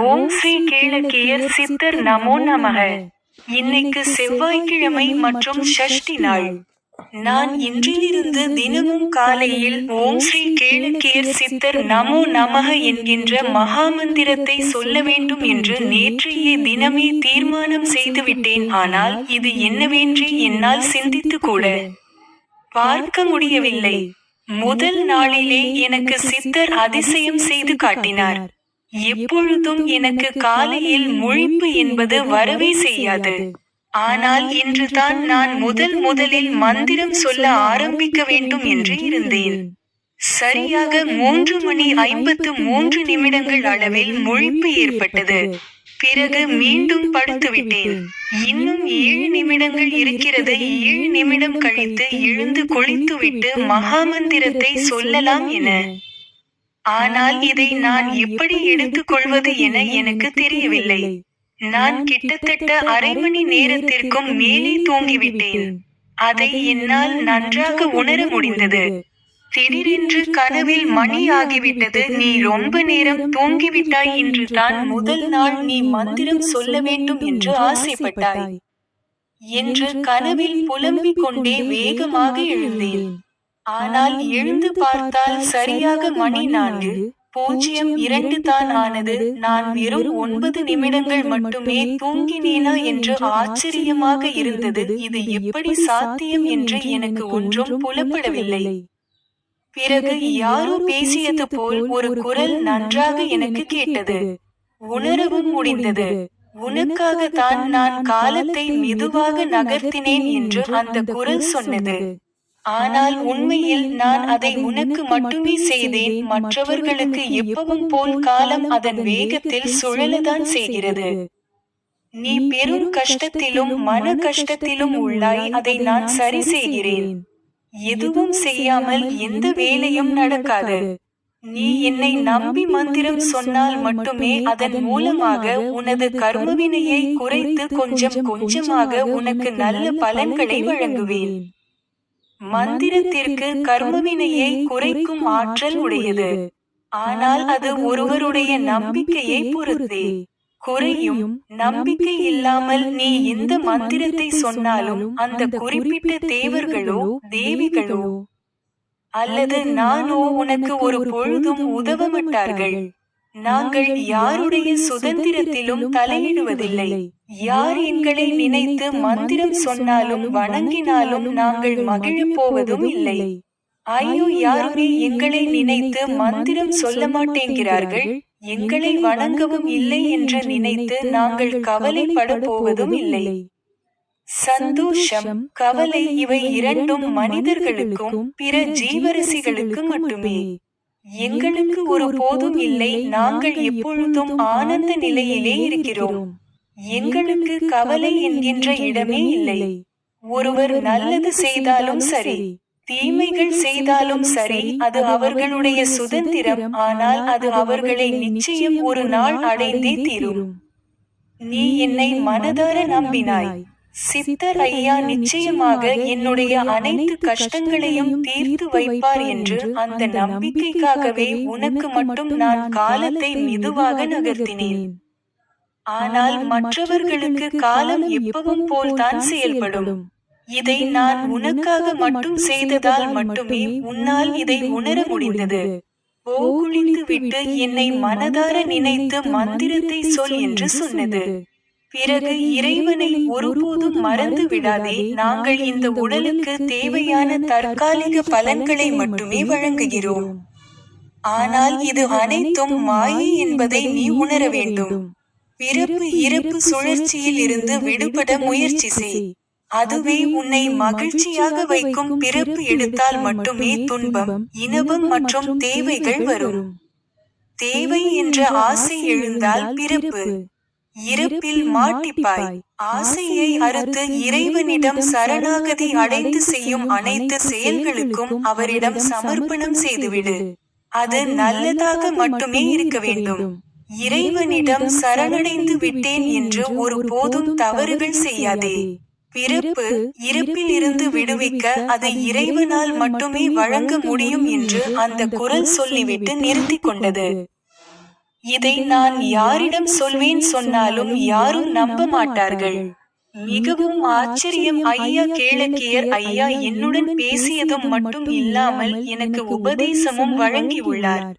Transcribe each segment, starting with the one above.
ஓம் ஸ்ரீ கேளக்கியர் சித்தர் நமோ நமக. இன்னைக்கு செவ்வாய்க்கிழமை மற்றும் ஷஷ்டி நாள். நான் இன்றிலிருந்து தினமும் காலையில் ஓம் ஸ்ரீ கேளக்கியர் சித்தர் நமோ நமக என்கின்ற மகாமந்திரத்தை சொல்ல வேண்டும் என்று நேற்றையே தினமே தீர்மானம் செய்துவிட்டேன். ஆனால் இது என்னவென்று என்னால் சிந்தித்து கூட. பார்க்க முடியவில்லை. முதல் நாளிலே எனக்கு சித்தர் அதிசயம் செய்து காட்டினார். எப்பொழுதும் எனக்கு காலையில் முழிப்பு என்பது வரவே செய்யாது. ஆனால் இன்றுதான் நான் முதல் முதலில் மந்திரம் சொல்ல ஆரம்பிக்க வேண்டும் என்று இருந்தேன். சரியாக மூன்று மணி ஐம்பத்து மூன்று நிமிடங்கள் அளவில் முழிப்பு ஏற்பட்டது. பிறகு மீண்டும் படுத்துவிட்டேன் இன்னும் ஏழு நிமிடங்கள் இருக்கிறது ஏழு நிமிடம் கழித்து எழுந்து குளித்துவிட்டு மகாமந்திரத்தை சொல்லலாம் என ஆனால் இதை நான் எப்படி எடுத்துக்கொள்வது என எனக்கு தெரியவில்லை. நான் கிட்டத்தட்ட அரை மணி நேரத்திற்கும் மேலே தூங்கிவிட்டேன். அதை என்னால் நன்றாக உணர முடிந்தது. திடீரென்று கனவில் மணி ஆகிவிட்டது. நீ ரொம்ப நேரம் தூங்கிவிட்டாய் இன்று தான் முதல் நாள் நீ மந்திரம் சொல்ல வேண்டும் என்று ஆசைப்பட்டாய். என்று கனவில் புலம்பிக் கொண்டே வேகமாக எழுந்தேன். ஆனால் எழுந்து பார்த்தால் சரியாக மணி நான்கு. பூஜ்ஜியம் இரண்டு தான் ஆனது. நான் வெறும் ஒன்பது நிமிடங்கள் மட்டுமே தூங்கினேனா என்று ஆச்சரியமாக இருந்தது. இது எப்படி சாத்தியம் என்று எனக்கு ஒன்றும் புலப்படவில்லை. பிறகு யாரோ பேசியது போல் ஒரு குரல் நன்றாக எனக்கு கேட்டது. உணரவும் முடிந்தது. உனக்காக தான் நான் காலத்தை மெதுவாக நகர்த்தினேன் என்று அந்த குரல் சொன்னது. ஆனால் உண்மையில் நான் அதை உனக்கு மட்டுமே செய்தேன். மற்றவர்களுக்கு எப்பவும் போல் காலம் அதன் வேகத்தில் சுழலதான் செய்கிறது. நீ பெரும் கஷ்டத்திலும் மன கஷ்டத்திலும் உள்ளாய் அதை நான் சரி செய்கிறேன். எதுவும் செய்யாமல் எந்த வேலையும் நடக்காது. நீ என்னை நம்பி மந்திரம் சொன்னால் மட்டுமே அதன் மூலமாக உனது கர்மவினையை குறைத்து கொஞ்சம் கொஞ்சமாக உனக்கு நல்ல பலன்களை வழங்குவேன். மந்திரத்திற்கு கர்மவினையை குறைக்கும் ஆற்றல் உடையது. ஆனால் அது ஒருவருடைய நம்பிக்கையை பொறுத்தே. குறையும் நம்பிக்கை இல்லாமல் நீ எந்த மந்திரத்தை சொன்னாலும் அந்த குறிப்பிட்ட தேவர்களோ தேவிகளோ அல்லது நானோ உனக்கு ஒரு பொழுதும் உதவ மாட்டார்கள். நாங்கள் யாருடைய சுதந்திரத்திலும் தலையிடுவதில்லை. யார் எங்களை நினைத்து மந்திரம் சொன்னாலும் வணங்கினாலும் நாங்கள் மகிழப் போவதும் இல்லை. ஐயோ யாருமே எங்களை நினைத்து மந்திரம் சொல்ல மாட்டேங்கிறார்கள். எங்களை வணங்கவும் இல்லை என்று நினைத்து நாங்கள் கவலைப்பட போவதும் இல்லை. சந்தோஷம் கவலை இவை இரண்டும் மனிதர்களுக்கும் பிற ஜீவரசிகளுக்கு மட்டுமே. எங்களுக்கு ஒரு போதும் இல்லை. நாங்கள் எப்பொழுதும் ஆனந்த நிலையிலே இருக்கிறோம். எங்களுக்கு கவலை என்கின்ற இடமே இல்லை. ஒருவர் நல்லது செய்தாலும் சரி. தீமைகள் செய்தாலும் சரி. அது அவர்களுடைய சுதந்திரம். ஆனால் அது அவர்களை நிச்சயம் ஒரு நாள் அடைந்தே தீரும். நீ என்னை மனதார நம்பினாய். சித்தர் ஐயா நிச்சயமாக என்னுடைய அனைத்து கஷ்டங்களையும் தீர்த்து வைப்பார் என்று அந்த நம்பிக்கைக்காகவே உனக்கு மட்டும் நான் காலத்தை மெதுவாக நகர்த்தினேன். ஆனால் மற்றவர்களுக்கு காலம் எப்பவும் போல்தான் செயல்படும். இதை நான் உனக்காக மட்டும் செய்ததால் மட்டுமே உன்னால் இதை உணர முடிந்தது. ஓகுளித்து விட்டு என்னை மனதார நினைத்து மந்திரத்தை சொல் என்று சொன்னது. பிறகு இறைவனை ஒருபோதும் மறந்து விடாதே நாங்கள் இந்த உடலுக்கு தேவையான தற்காலிக பலன்களை மட்டுமே வழங்குகிறோம். ஆனால் இது அனைத்தும் மாயை என்பதை நீ உணர வேண்டும். பிறப்பு இறப்பு சுழற்சியில் இருந்து விடுபட முயற்சி செய். அதுவே உன்னை மகிழ்ச்சியாக வைக்கும் பிறப்பு எடுத்தால் மட்டுமே துன்பம் இனவம் மற்றும் தேவைகள் வரும். தேவை என்ற ஆசை எழுந்தால் பிறப்பு. இறப்பில் மாட்டிப்பாய். ஆசையை அறுத்து இறைவனிடம் சரணாகதி அடைந்து செய்யும் அனைத்து செயல்களுக்கும் அவரிடம் சமர்ப்பணம் செய்துவிடு. அது நல்லதாக மட்டுமே இருக்க வேண்டும். இறைவனிடம் சரணடைந்து விட்டேன் என்று ஒரு போதும் தவறுகள் செய்யாதே. பிறப்பு இறப்பில் இருந்து விடுவிக்க அதை இறைவனால் மட்டுமே வழங்க முடியும் என்று அந்த குரல் சொல்லிவிட்டு நிறுத்திக் கொண்டது. இதை நான் யாரிடம் சொல்வேன் சொன்னாலும் யாரும் நம்ப மாட்டார்கள். மிகவும் ஆச்சரியம் ஐயா கேளக்கியர் ஐயா என்னுடன் பேசியதும் மட்டும் இல்லாமல் எனக்கு உபதேசமும் வழங்கியுள்ளார்.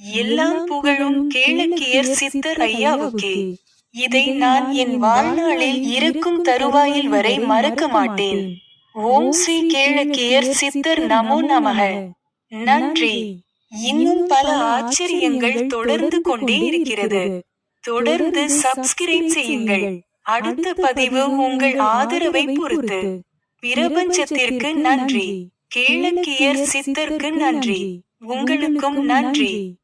எல்லாம் புகழும் கேளக்கியர் சித்தர் ஐயாவுக்கே. இதை நான் என் வாழ்நாளில் இருக்கும் தருவாயில் வரை மறக்க மாட்டேன். ஓம் ஸ்ரீ கேளக்கியர் சித்தர் நமோ நமக. நன்றி. இன்னும் பல ஆச்சரியங்கள் தொடர்ந்து கொண்டே இருக்கிறது. தொடர்ந்து சப்ஸ்கிரைப் செய்யுங்கள். அடுத்த பதிவு உங்கள் ஆதரவை பொறுத்து. பிரபஞ்சத்திற்கு நன்றி. கேளக்கியர் சித்தர்க்கு நன்றி. உங்களுக்கும் நன்றி.